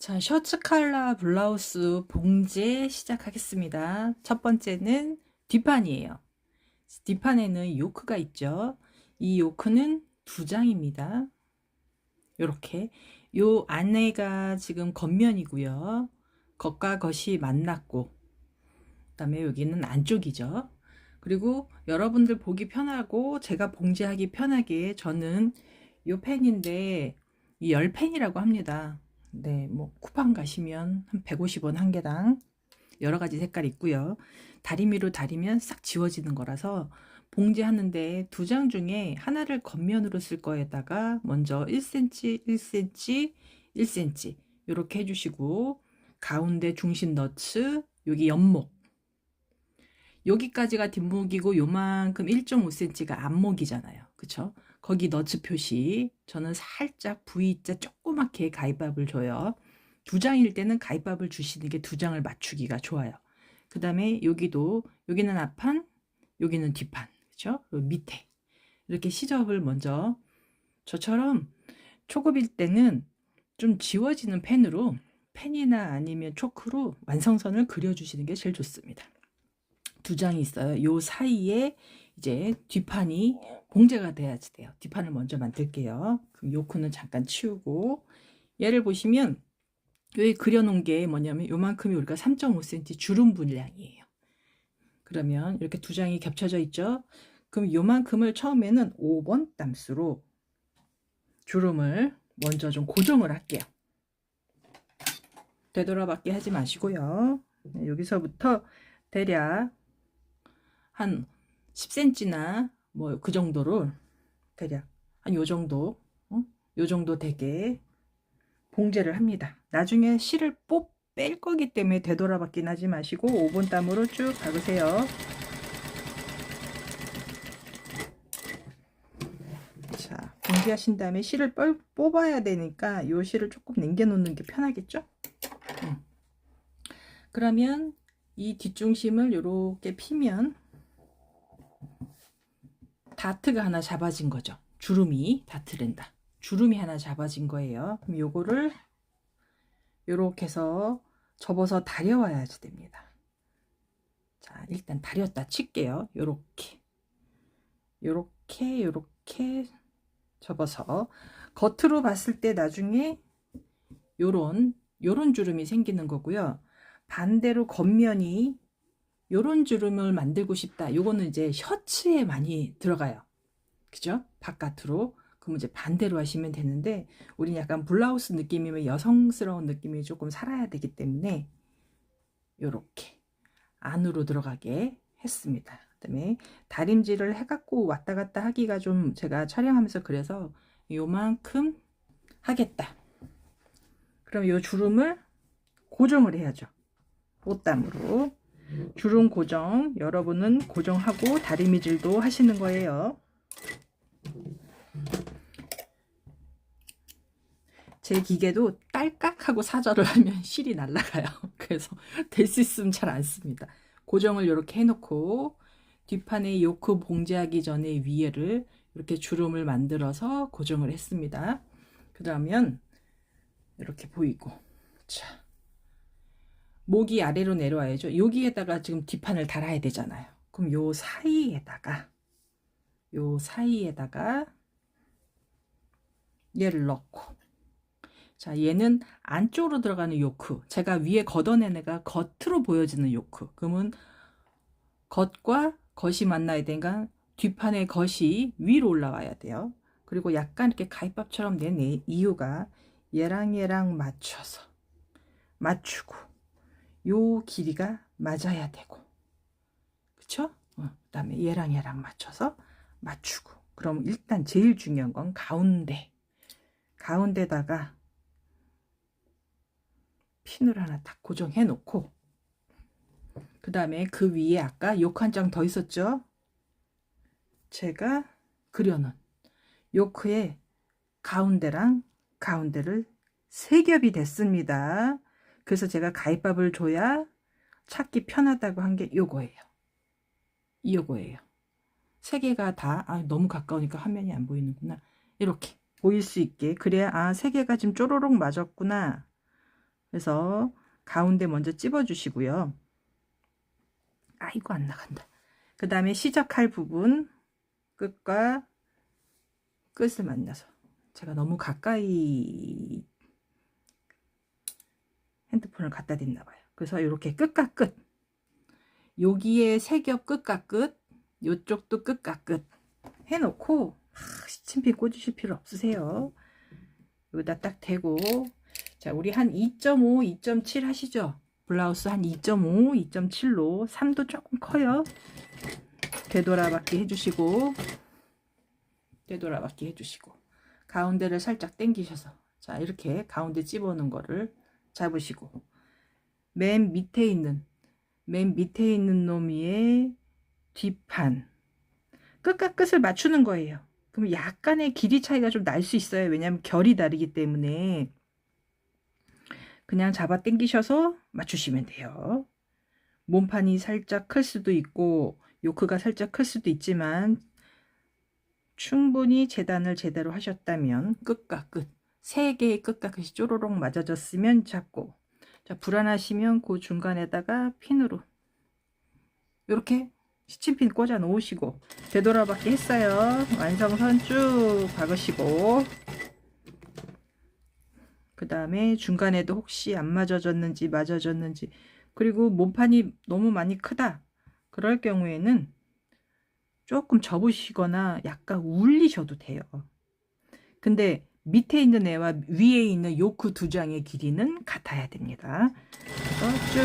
자, 셔츠 컬러 블라우스 봉제 시작하겠습니다. 첫 번째는 뒷판이에요. 뒷판에는 요크가 있죠. 이 요크는 두 장입니다. 요렇게. 요 안에가 지금 겉면이고요. 겉과 겉이 만났고, 그 다음에 여기는 안쪽이죠. 그리고 여러분들 보기 편하고 제가 봉제하기 편하게 저는 요 펜인데 이 열펜이라고 합니다. 네, 뭐 쿠팡 가시면 한 150원 한 개당 여러 가지 색깔 있고요. 다리미로 다리면 싹 지워지는 거라서 봉제하는데 두 장 중에 하나를 겉면으로 쓸 거에다가 먼저 1cm, 1cm, 1cm 이렇게 해주시고 가운데 중심 너츠 여기 옆목 여기까지가 뒷목이고 요만큼 1.5cm가 앞목이잖아요. 그쵸? 거기 너츠 표시 저는 살짝 V자 조그맣게 가위밥을 줘요. 두 장일 때는 가위밥을 주시는 게 두 장을 맞추기가 좋아요. 그 다음에 여기도 여기는 앞판 여기는 뒷판 그쵸? 밑에 이렇게 시접을 먼저 저처럼 초급일 때는 좀 지워지는 펜으로 펜이나 아니면 초크로 완성선을 그려주시는 게 제일 좋습니다. 두 장이 있어요. 요 사이에 이제 뒷판이 봉제가 돼야지 돼요. 뒷판을 먼저 만들게요. 그럼 요크는 잠깐 치우고 얘를 보시면 여기 그려놓은 게 뭐냐면 요만큼이 우리가 3.5cm 주름 분량이에요. 그러면 이렇게 두 장이 겹쳐져 있죠. 그럼 요만큼을 처음에는 5번 땀수로 주름을 먼저 좀 고정을 할게요. 되돌아받게 하지 마시고요. 네, 여기서부터 대략 한 10cm나 뭐 그 정도를 대략 한 요 정도 어? 요 정도 되게 봉제를 합니다. 나중에 실을 뽑 뺄 거기 때문에 되돌아받긴 하지 마시고 5번 땀으로 쭉 박으세요. 자, 봉제하신 다음에 실을 뽑아야 되니까 요 실을 조금 남겨 놓는 게 편하겠죠? 음. 그러면 이 뒷중심을 이렇게 피면 다트가 하나 잡아진 거죠. 주름이 다트랜다. 주름이 하나 잡아진 거예요. 그럼 요거를 요렇게 해서 접어서 다려와야지 됩니다. 자, 일단 다렸다 칠게요. 요렇게. 요렇게 요렇게 접어서 겉으로 봤을 때 나중에 요런 요런 주름이 생기는 거고요. 반대로 겉면이 요런 주름을 만들고 싶다. 요거는 이제 셔츠에 많이 들어가요. 그죠? 바깥으로. 그럼 이제 반대로 하시면 되는데 우린 약간 블라우스 느낌이면 여성스러운 느낌이 조금 살아야 되기 때문에 요렇게 안으로 들어가게 했습니다. 그 다음에 다림질을 해갖고 왔다 갔다 하기가 좀 제가 촬영하면서 그래서 요만큼 하겠다. 그럼 요 주름을 고정을 해야죠. 옷담으로 주름 고정 여러분은 고정하고 다리미질도 하시는 거예요. 제 기계도 딸깍하고 사절을 하면 실이 날아가요. 그래서 될수 있으면 잘안 씁니다. 고정을 이렇게 해놓고 뒷판에 요크 봉제하기 전에 위에를 이렇게 주름을 만들어서 고정을 했습니다. 그러면 이렇게 보이고 자 목이 아래로 내려와야죠. 여기에다가 지금 뒷판을 달아야 되잖아요. 그럼 요 사이에다가 요 사이에다가 얘를 넣고 자 얘는 안쪽으로 들어가는 요크 제가 위에 걷어낸 애가 겉으로 보여지는 요크 그러면 겉과 겉이 만나야 되니까 뒷판의 겉이 위로 올라와야 돼요 그리고 약간 이렇게 가위밥처럼 낸 이유가 얘랑 얘랑 맞춰서 맞추고 요 길이가 맞아야 되고. 그쵸? 어, 그 다음에 얘랑 얘랑 맞춰서 맞추고. 그럼 일단 제일 중요한 건 가운데. 가운데다가 핀을 하나 딱 고정해 놓고. 그 다음에 그 위에 아까 요크 한장 더 있었죠? 제가 그려놓은 요크의 가운데랑 가운데를 세 겹이 됐습니다 그래서 제가 가위밥을 줘야 찾기 편하다고 한 게 요거예요. 요거예요. 세 개가 다 아, 너무 가까우니까 화면이 안 보이는구나. 이렇게 보일 수 있게. 그래야 아 세 개가 지금 쪼로록 맞았구나. 그래서 가운데 먼저 찝어 주시고요. 아이고 안 나간다. 그 다음에 시작할 부분 끝과 끝을 만나서 제가 너무 가까이 핸드폰을 갖다 댔나 봐요. 그래서 이렇게 끝과 끝 여기에 세 겹 끝과 끝 요쪽도 끝과 끝 해놓고 하, 시침핀 꽂으실 필요 없으세요. 여기다 딱 대고 자 우리 한 2.5, 2.7 하시죠? 블라우스 한 2.5, 2.7로 3도 조금 커요. 되돌아받기 해주시고 되돌아받기 해주시고 가운데를 살짝 당기셔서 자 이렇게 가운데 집어넣은 거를 잡으시고 맨 밑에 있는 맨 밑에 있는 놈의 뒷판 끝과 끝을 맞추는 거예요. 그럼 약간의 길이 차이가 좀 날 수 있어요. 왜냐하면 결이 다르기 때문에 그냥 잡아 당기셔서 맞추시면 돼요. 몸판이 살짝 클 수도 있고 요크가 살짝 클 수도 있지만 충분히 재단을 제대로 하셨다면 끝과 끝, 세 개의 끝과 끝이 쪼로록 맞아졌으면 잡고 자 불안하시면 그 중간에다가 핀으로 이렇게 시침핀 꽂아 놓으시고 되돌아받기 했어요. 완성선 쭉 박으시고 그 다음에 중간에도 혹시 안 맞아졌는지 맞아졌는지 그리고 몸판이 너무 많이 크다 그럴 경우에는 조금 접으시거나 약간 울리셔도 돼요. 근데 밑에 있는 애와 위에 있는 요크 두 장의 길이는 같아야 됩니다. 그래서 쭉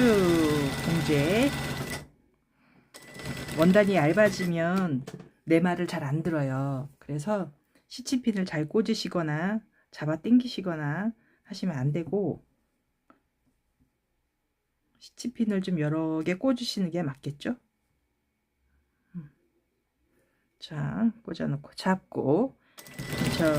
봉제 원단이 얇아지면 내 말을 잘 안 들어요. 그래서 시치핀을 잘 꽂으시거나 잡아 당기시거나 하시면 안 되고 시치핀을 좀 여러 개 꽂으시는 게 맞겠죠? 음. 자, 꽂아놓고 잡고 천천히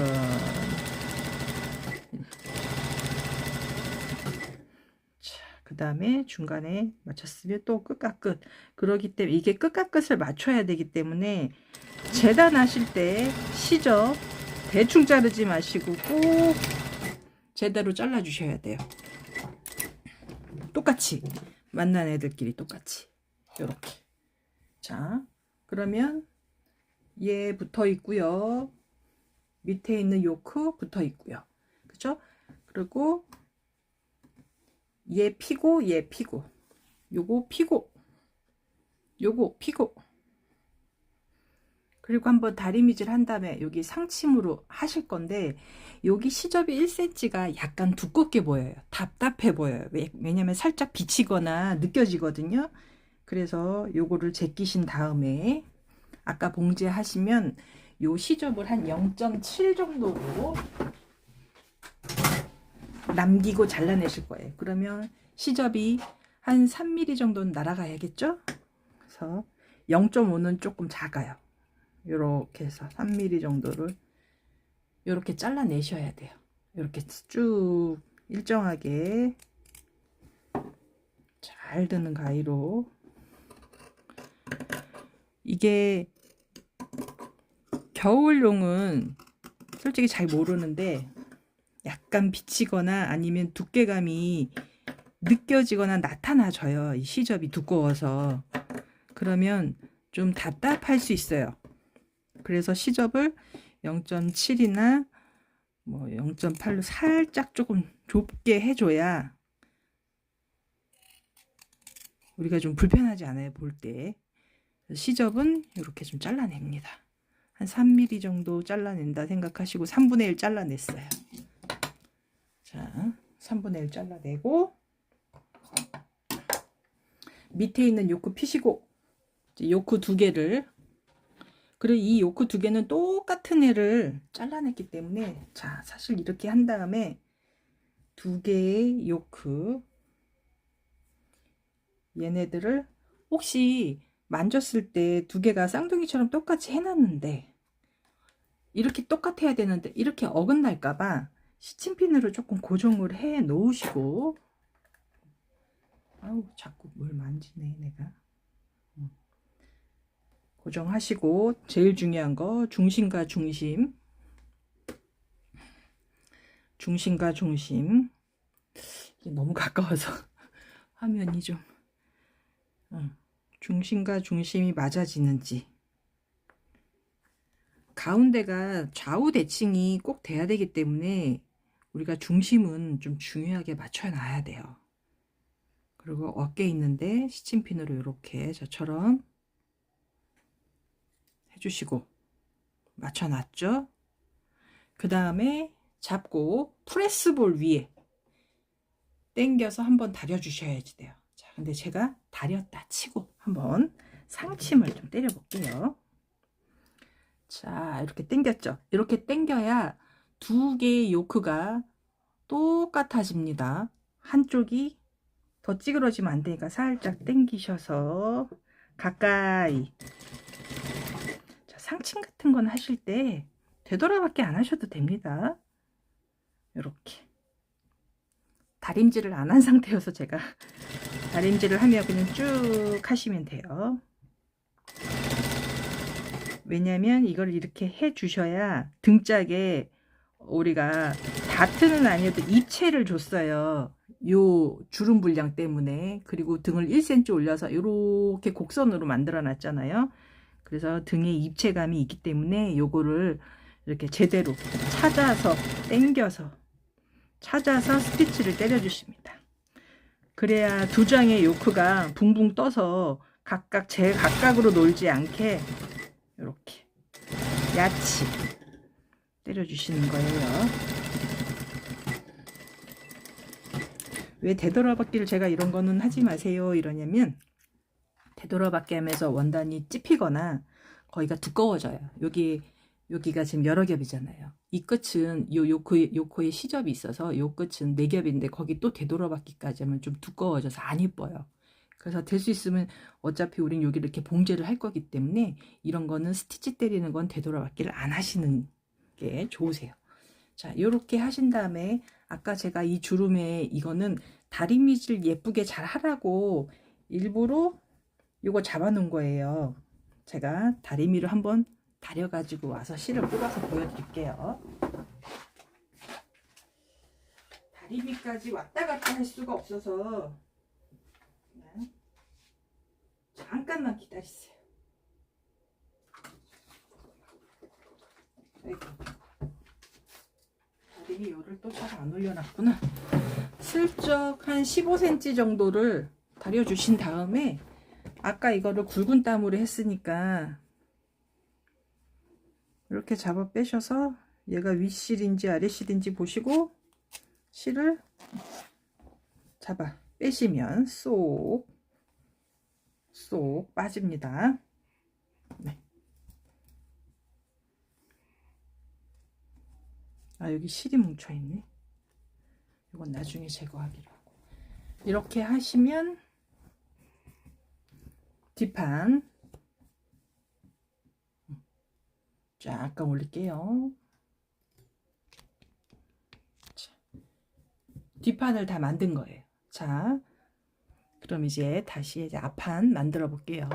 그 다음에 중간에 맞췄으면 또 끝과 끝. 그러기 때문에 이게 끝과 끝을 맞춰야 되기 때문에 재단하실 때 시저 대충 자르지 마시고 꼭 제대로 잘라 주셔야 돼요. 똑같이. 만난 애들끼리 똑같이. 이렇게. 자 그러면 얘 붙어 있고요. 밑에 있는 요크 붙어 있고요. 그죠 그리고 얘 피고 얘 피고. 요거 피고. 요거 피고. 그리고 한번 다리미질 한 다음에 여기 상침으로 하실 건데 여기 시접이 1cm가 약간 두껍게 보여요. 답답해 보여요. 왜, 왜냐면 살짝 비치거나 느껴지거든요. 그래서 요거를 제끼신 다음에 아까 봉제 하시면 요 시접을 한 0.7 정도로 남기고 잘라내실 거예요. 그러면 시접이 한 3mm 정도는 날아가야겠죠? 그래서 0.5는 조금 작아요. 이렇게 해서 3mm 정도를 이렇게 잘라내셔야 돼요. 이렇게 쭉 일정하게 잘 드는 가위로 이게 겨울용은 솔직히 잘 모르는데 약간 비치거나 아니면 두께감이 느껴지거나 나타나져요. 이 시접이 두꺼워서. 그러면 좀 답답할 수 있어요. 그래서 시접을 0.7이나 뭐 0.8로 살짝 조금 좁게 해줘야 우리가 좀 불편하지 않아요. 볼 때. 시접은 이렇게 좀 잘라냅니다. 한 3mm 정도 잘라낸다 생각하시고 3분의 1 잘라냈어요. 자, 3분의 1 잘라내고. 밑에 있는 요크 피시고 요크 두 개를. 그리고 이 요크 두 개는 똑같은 애를 잘라냈기 때문에 자 사실 이렇게 한 다음에 두 개의 요크. 얘네들을 혹시 만졌을 때 두 개가 쌍둥이처럼 똑같이 해놨는데 이렇게 똑같아야 되는데 이렇게 어긋날까봐 시침핀으로 조금 고정을 해 놓으시고. 아우 자꾸 뭘 만지네 내가. 음. 고정하시고 제일 중요한 거 중심과 중심. 중심과 중심. 이게 너무 가까워서 화면이 좀 음, 중심과 중심이 맞아지는지. 가운데가 좌우 대칭이 꼭 돼야 되기 때문에 우리가 중심은 좀 중요하게 맞춰 놔야 돼요. 그리고 어깨 있는데 시침핀으로 이렇게 저처럼 해주시고 맞춰놨죠? 그 다음에 잡고 프레스볼 위에 당겨서 한번 다려주셔야지 돼요. 자, 근데 제가 다렸다 치고 한번 상침을 좀 때려볼게요. 자, 이렇게 당겼죠? 이렇게 당겨야 두 개의 요크가 똑같아집니다. 한쪽이 더 찌그러지면 안 되니까 살짝 당기셔서 가까이 자, 상침 같은 건 하실 때 되돌아밖에 안 하셔도 됩니다. 이렇게 다림질을 안 한 상태여서 제가 다림질을 하면 그냥 쭉 하시면 돼요. 왜냐면 이걸 이렇게 해 주셔야 등짝에 우리가 다트는 아니어도 입체를 줬어요. 요 주름 분량 때문에 그리고 등을 1cm 올려서 이렇게 곡선으로 만들어 놨잖아요. 그래서 등에 입체감이 있기 때문에 요거를 이렇게 제대로 찾아서 당겨서 찾아서 스티치를 때려 주십니다. 그래야 두 장의 요크가 붕붕 떠서 각각 제 각각으로 놀지 않게 이렇게 야치 때려주시는 거예요. 왜 되돌아받기를 제가 이런 거는 하지 마세요 이러냐면 되돌아받기 하면서 원단이 찝히거나 거기가 두꺼워져요. 여기 여기가 지금 여러 겹이잖아요. 이 끝은 요 요코에 요코에 시접이 있어서 요 끝은 네 겹인데 거기 또 되돌아받기까지 하면 좀 두꺼워져서 안 이뻐요. 그래서 될 수 있으면 어차피 우린 여기 이렇게 봉제를 할 거기 때문에 이런 거는 스티치 때리는 건 되돌아받기를 안 하시는 게 좋으세요. 자, 이렇게 하신 다음에 아까 제가 이 주름에 이거는 다리미질 예쁘게 잘 하라고 일부러 이거 잡아 놓은 거예요. 제가 다리미를 한번 다려 가지고 와서 실을 뽑아서 보여드릴게요. 다리미까지 왔다 갔다 할 수가 없어서 잠깐만 기다리세요. 다리미 열을 또잘 안 올려놨구나. 슬쩍 한 15cm 정도를 다려주신 다음에 아까 이거를 굵은 땀으로 했으니까 이렇게 잡아 빼셔서 얘가 윗실인지 아랫실인지 보시고 실을 잡아 빼시면 쏙, 쏙 빠집니다. 네. 아, 여기 실이 뭉쳐있네. 이건 나중에 제거하기로 하고. 이렇게 하시면 뒷판 약간 올릴게요. 자, 뒷판을 다 만든 거예요. 자, 그럼 이제 다시 이제 앞판 만들어 볼게요.